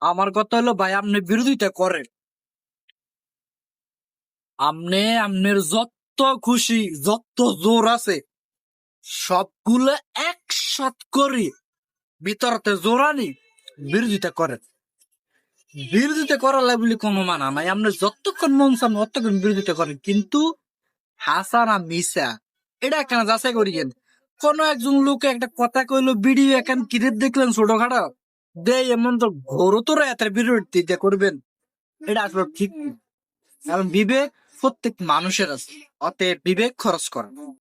আমার কথা হলো, ভাই, আপনি বিরোধিতা করেন। আপনি, আপনার যত খুশি, যত জোর আছে, সবগুলো একসাথ করে ভিতরতে জোরানি বিরোধিতা করেন। বিরোধিতা করার বলে কোনো মানা নাই। আপনি যতক্ষণ মন চান ততক্ষণ বিরোধিতা করেন। কিন্তু হাসানা মিসা এটা কেন যাচাই করিয়েন? কোন একজন লোক একটা কথা কইলো, ভিডিও এখন কিরে দেখলেন ছোটখাটো? দে, এমন তো এত বিরোধিতা করবেন। এটা আসলে ঠিক বিবেক প্রত্যেক মানুষের আছে বিবেক খরচ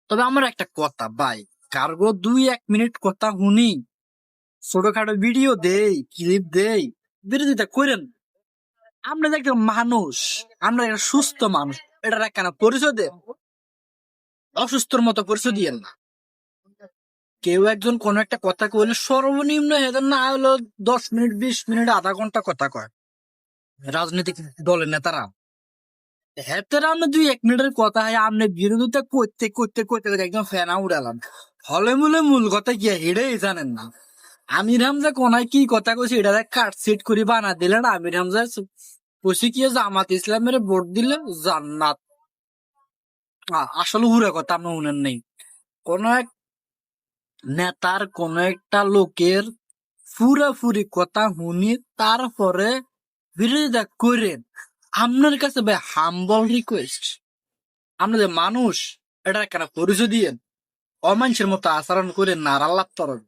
তবে আমার একটা কথা ভাই, কার্গো দুই এক মিনিট কথা শুনি, ছোটখাটো ভিডিও দেই ক্লিপ দেই, বিরোধিতা করেন। আমরা যে একটা মানুষ, আমরা একটা সুস্থ মানুষ এটা কেন পরিচয় দেন অসুস্থর মতো পরিচয় দিয়েন না। কেউ একজন কোন একটা কথা কইলে সর্বনিম্ন এদের না হলো দশ মিনিট, বিশ মিনিট, আধা ঘণ্টা কথা কয়। রাজনৈতিক দলের নেতারা। হেতের আমরা দুই এক মিনিটের কথা হয় আপনি বিরোধিতা করতে করতে করতে একদম ফেনা উড়ালাম ফলে মূলে মূল কথা কি হেডেই জানেন না। আমির হামজা কোনায় কি কথা কইছে, এটা কাট সেট করে বানা দিলেন আমির হামজা। কইছে কি জামাত ইসলামের ভোট দিলে জান্নাত। আসলে হুরে কথা আপনি শুনেন নেই। কোন এক নেতার কোন একটা লোকের ফুরাফুরি কথা শুনি তারপরে বিরোধিতা করেন আপনার কাছে ভাই হাম্বল রিকোয়েস্ট আপনি যে মানুষ এটা কেন পরিচয় দিয়েন? অমানুষের মতো আচরণ করে নারাল্লাপ তরণ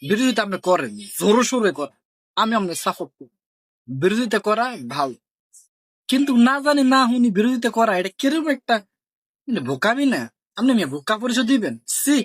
বিরোধিতা আপনি করেন, জোরে সোরে করেন। আমি আপনার সাপোর্ট করি। বিরোধিতা করা ভালো। কিন্তু না জানি, না শুনি বিরোধিতা করা, এটা কীরকম একটা? মানে বোকামি না? আপনি বোকা পরিচয় দিবেন? সি